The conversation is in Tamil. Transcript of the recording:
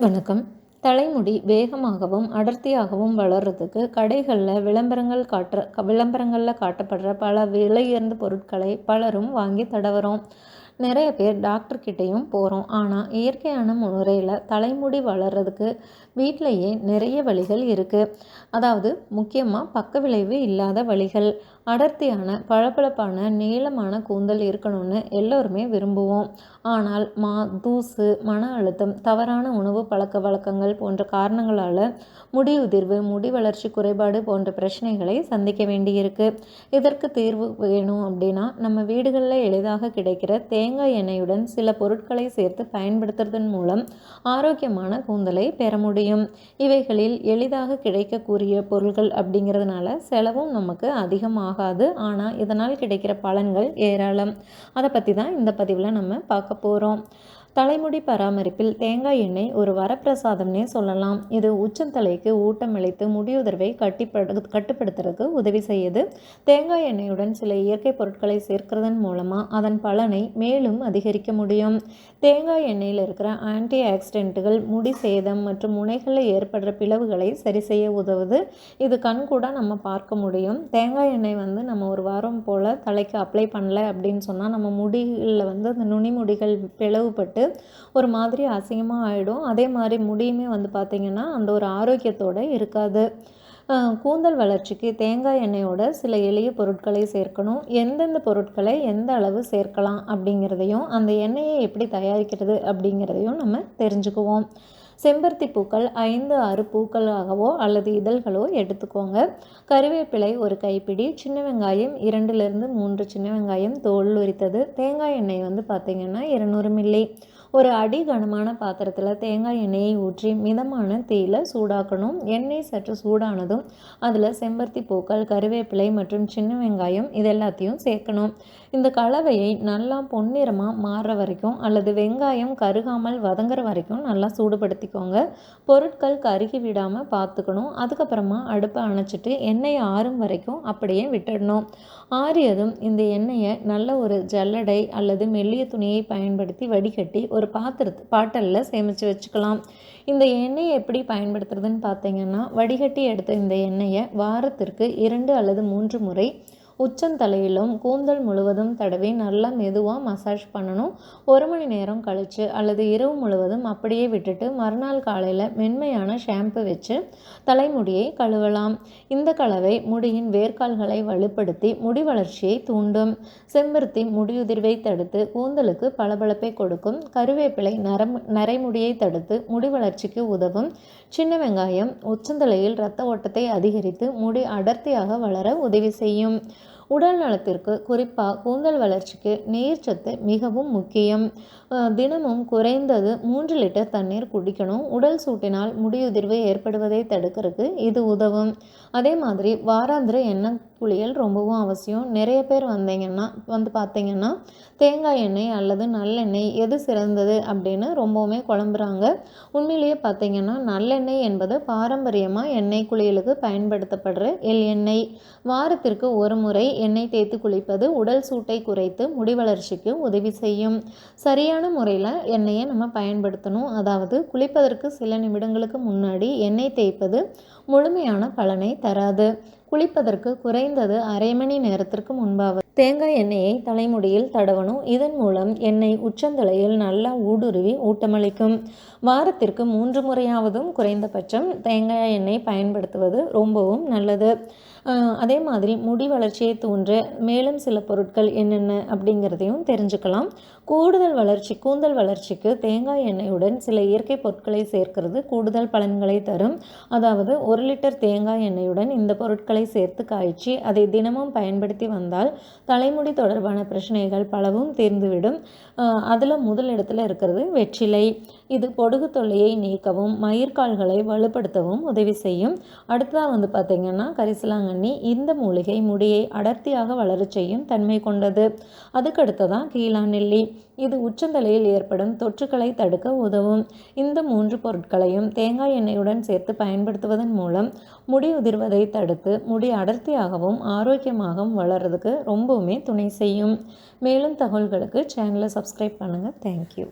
வணக்கம். தலைமுடி வேகமாகவும் அடர்த்தியாகவும் வளர்கிறதுக்கு கடைகளில் விளம்பரங்கள் காட்டுற விளம்பரங்களில் காட்டப்படுற பல விலையுயர்ந்த பொருட்களை பலரும் வாங்கி தடவுறோம். நிறைய பேர் டாக்டர்கிட்டையும் போகிறோம் ஆனால் இயற்கையான முறையில் தலைமுடி வளர்கிறதுக்கு வீட்டிலையே நிறைய வழிகள் இருக்குது அதாவது முக்கியமாக பக்க விளைவு இல்லாத வழிகள். அடர்த்தியான பளபளப்பான நீளமான கூந்தல் இருக்கணும்னு எல்லோருமே விரும்புவோம். ஆனால் மா தூசு மன அழுத்தம் தவறான உணவு பழக்க வழக்கங்கள் போன்ற காரணங்களால் முடி உதிர்வு முடி வளர்ச்சி குறைபாடு போன்ற பிரச்சனைகளை சந்திக்க வேண்டியிருக்கு. இதற்கு தீர்வு வேணும் அப்படின்னா நம்ம வீடுகளில் எளிதாக கிடைக்கிற தேங்காய் எண்ணெயுடன் சில பொருட்களை சேர்த்து பயன்படுத்துறதன் மூலம் ஆரோக்கியமான கூந்தலை பெற முடியும். இவைகளில் எளிதாக கிடைக்கக்கூடிய பொருட்கள் அப்படிங்கிறதுனால செலவும் நமக்கு அதிகமாக ஆகாது. ஆனால் இதனால் கிடைக்கிற பலன்கள் ஏராளம். அதை பற்றி தான் இந்த பதிவில் நம்ம பார்க்க போகிறோம் தலைமுடி பராமரிப்பில் தேங்காய் எண்ணெய் ஒரு வரப்பிரசாதம்னே சொல்லலாம். இது உச்சந்தலைக்கு ஊட்டமளித்து முடியுதர்வை கட்டிப்படு கட்டுப்படுத்துறதுக்கு உதவி செய்யுது. தேங்காய் எண்ணெயுடன் சில இயற்கை பொருட்களை சேர்க்கிறதன் மூலமாக அதன் பலனை மேலும் அதிகரிக்க முடியும். தேங்காய் எண்ணெயில் இருக்கிற ஆன்டி ஆக்சிடென்ட்டுகள் முடி சேதம் மற்றும் முனைகளில் ஏற்படுற பிளவுகளை சரி செய்ய உதவுது. இது கண் கூட நம்ம பார்க்க முடியும். தேங்காய் எண்ணெய் வந்து நம்ம ஒரு வாரம் போல் தலைக்கு அப்ளை பண்ணல அப்படின்னு சொன்னால் நம்ம முடிகளில் வந்து அந்த நுனிமுடிகள் பிளவுபட்டு ஒரு மாதிரி அசிங்கமாக ஆகிடும் அதே மாதிரி முடியுமே வந்து பார்த்திங்கன்னா அந்த ஒரு ஆரோக்கியத்தோடு இருக்காது. கூந்தல் வளர்ச்சிக்கு தேங்காய் எண்ணெயோட சில எளிய பொருட்களை சேர்க்கணும். எந்தெந்த பொருட்களை எந்த அளவு சேர்க்கலாம் அப்படிங்கிறதையும் அந்த எண்ணெயை எப்படி தயாரிக்கிறது அப்படிங்கிறதையும் நம்ம தெரிஞ்சுக்குவோம். செம்பருத்தி பூக்கள் ஐந்து ஆறு பூக்களாகவோ அல்லது இதழ்களோ எடுத்துக்கோங்க. கருவேப்பிலை ஒரு கைப்பிடி சின்ன வெங்காயம் இரண்டுலேருந்து மூன்று சின்ன வெங்காயம் தோல் உரித்தது. தேங்காய் எண்ணெய் வந்து பார்த்திங்கன்னா இருநூறு மில்லி. ஒரு அடி கனமான பாத்திரத்தில் தேங்காய் எண்ணெயை ஊற்றி மிதமான தீயில் சூடாக்கணும். எண்ணெய் சற்று சூடானதும் அதில் செம்பருத்தி பூக்கள் கருவேப்பிலை மற்றும் சின்ன வெங்காயம் இது எல்லாத்தையும் சேர்க்கணும். இந்த கலவையை நல்லா பொன்னிறமாக மாறுற வரைக்கும் அல்லது வெங்காயம் கருகாமல் வதங்குற வரைக்கும் நல்லா சூடுபடுத்திக்கோங்க. பொருட்கள் கருகி விடாமல் பார்த்துக்கணும். அதுக்கப்புறமா அடுப்பை அணைச்சிட்டு எண்ணெயை ஆறும் வரைக்கும் அப்படியே விட்டுடணும். ஆறியதும் இந்த எண்ணெயை நல்ல ஒரு ஜல்லடை அல்லது மெல்லிய துணியை பயன்படுத்தி வடிகட்டி ஒரு பாத்திரத்து பாட்டலில் சேமித்து வச்சுக்கலாம். இந்த எண்ணெயை எப்படி பயன்படுத்துறதுன்னு பார்த்தீங்கன்னா வடிகட்டி எடுத்த இந்த எண்ணெயை வாரத்திற்கு இரண்டு அல்லது மூன்று முறை உச்சந்தலையிலும் கூந்தல் முழுவதும் தடவி நல்லா மெதுவாக மசாஜ் பண்ணணும். ஒரு மணி நேரம் கழித்து அல்லது இரவு முழுவதும் அப்படியே விட்டுட்டு மறுநாள் காலையில் மென்மையான ஷாம்பு வச்சு தலைமுடியை கழுவலாம். இந்த கலவை முடியின் வேர்க்கால்களை வலுப்படுத்தி முடி வளர்ச்சியை தூண்டும். செம்பருத்தி முடியுதிர்வை தடுத்து கூந்தலுக்கு பளபளப்பை கொடுக்கும். கருவேப்பிலை நரம் நரைமுடியை தடுத்து முடி வளர்ச்சிக்கு உதவும். சின்ன வெங்காயம் உச்சந்தலையில் இரத்த ஓட்டத்தை அதிகரித்து முடி அடர்த்தியாக வளர உதவி செய்யும். உடல் நலத்திற்கு குறிப்பாக கூந்தல் வளர்ச்சிக்கு நீர்ச்சத்து மிகவும் முக்கியம். தினமும் குறைந்தது மூன்று லிட்டர் தண்ணீர் குடிக்கணும். உடல் சூட்டினால் முடியுதிர்வு ஏற்படுவதை தடுக்கிறதுக்கு இது உதவும். அதே மாதிரி வாராந்திர எண்ணெய் குளியல் ரொம்பவும் அவசியம். நிறைய பேர் வந்தீங்கன்னா வந்து பார்த்தீங்கன்னா தேங்காய் எண்ணெய் அல்லது நல்லெண்ணெய் எது சிறந்தது அப்படின்னு ரொம்பவுமே குழம்புறாங்க. உண்மையிலேயே பார்த்தீங்கன்னா நல்லெண்ணெய் என்பது பாரம்பரியமாக எண்ணெய் குளியலுக்கு பயன்படுத்தப்படுற எள் எண்ணெய். வாரத்திற்கு ஒரு முறை எண்ணெய் தேய்த்து குளிப்பது உடல் சூட்டை குறைத்து முடி வளர்ச்சிக்கு உதவி செய்யும். சரியான முறையில் எண்ணெயை நம்ம பயன்படுத்தணும். அதாவது குளிப்பதற்கு சில நிமிடங்களுக்கு முன்னாடி எண்ணெய் தேய்ப்பது முழுமையான பலனை தராது. குளிப்பதற்கு குறைந்தது அரை மணி நேரத்திற்கு முன்பாவது தேங்காய் எண்ணெயை தலைமுடியில் தடவணும். இதன் மூலம் எண்ணெய் உச்சந்தலையில் நல்லா ஊடுருவி ஊட்டமளிக்கும். வாரத்திற்கு மூன்று முறையாவதும் குறைந்தபட்சம் தேங்காய் எண்ணெய் பயன்படுத்துவது ரொம்பவும் நல்லது. அதே மாதிரி முடி வளர்ச்சியை தூன்ற மேலும் சில பொருட்கள் என்னென்ன அப்படிங்கிறதையும் தெரிஞ்சுக்கலாம். கூடுதல் வளர்ச்சி கூந்தல் வளர்ச்சிக்கு தேங்காய் எண்ணெயுடன் சில இயற்கை பொருட்களை சேர்க்கிறது கூடுதல் பலன்களை தரும். அதாவது ஒரு லிட்டர் தேங்காய் எண்ணெயுடன் இந்த பொருட்களை சேர்த்து காய்ச்சி அதை தினமும் பயன்படுத்தி வந்தால் தலைமுடி தொடர்பான பிரச்சனைகள் பலவும் தீர்ந்துவிடும். அதில் முதல் இருக்கிறது வெற்றிலை. இது பொடுகு தொல்லையை நீக்கவும் மயிர்கால்களை வலுப்படுத்தவும் உதவி செய்யும். அடுத்ததாக வந்து பார்த்திங்கன்னா கரிசலாங்கண்ணி. இந்த மூலிகை முடியை அடர்த்தியாக வளரச் செய்யும் தன்மை கொண்டது. அதுக்கடுத்ததான் கீழாநெல்லி. இது உச்சந்தலையில் ஏற்படும் தொற்றுக்களை தடுக்க உதவும். இந்த மூன்று பொருட்களையும் தேங்காய் எண்ணெயுடன் சேர்த்து பயன்படுத்துவதன் மூலம் முடி உதிர்வதை தடுத்து முடி அடர்த்தியாகவும் ஆரோக்கியமாகவும் வளர்கிறதுக்கு ரொம்பவுமே துணை செய்யும். மேலும் தகவல்களுக்கு சேனலை சப்ஸ்கிரைப் பண்ணுங்கள் தேங்க்யூ